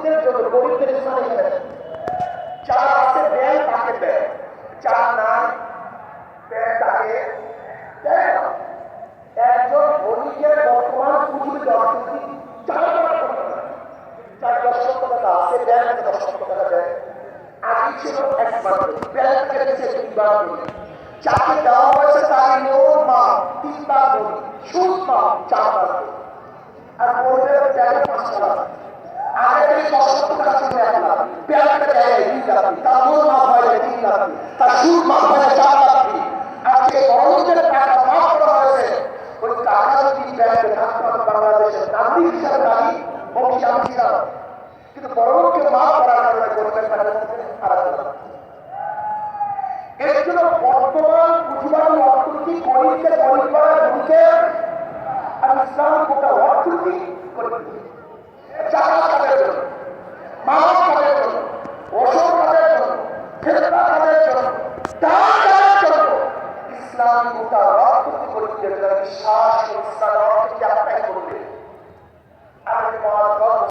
গরিবদের জন্য গরিবদের স্থানে যার আছে দেয় তাকে দেয়। যার নাই দেয় তাকে দেয় না। একজন ধনীকে বর্তমান পৃথিবীতে অর্থনীতি পারে। যার দশ টাকা আছে থেকে দশ টাকা দেয়। আর আগে থেকে দশ লক্ষ টাকা ছিল এক লাখ ব্যাংকে দেয় তিন লাখ তার লোন মাফ হয় তিন লাখ তার সুদ মাফ হয় চার লাখ আজকে বড়দের টাকা মাফ করা হয়েছে। ওই টাকা যদি ব্যাংকে থাকতো আমি বাংলাদেশের নাগরিক হিসাবে দাবি বলছি আমি কিন্তু বড়কে মাফ করার কারণে গরিবের মধ্যে এর জন্য বর্তমান পুঁজিবাদী অর্থনীতি গরিবকে গরিব করার ভূমিকে আর ইসলাম গোটা অর্থনীতি গরিব ইসলাম গোটা অর্থনীতি গরিবদের তারা বিশ্বাস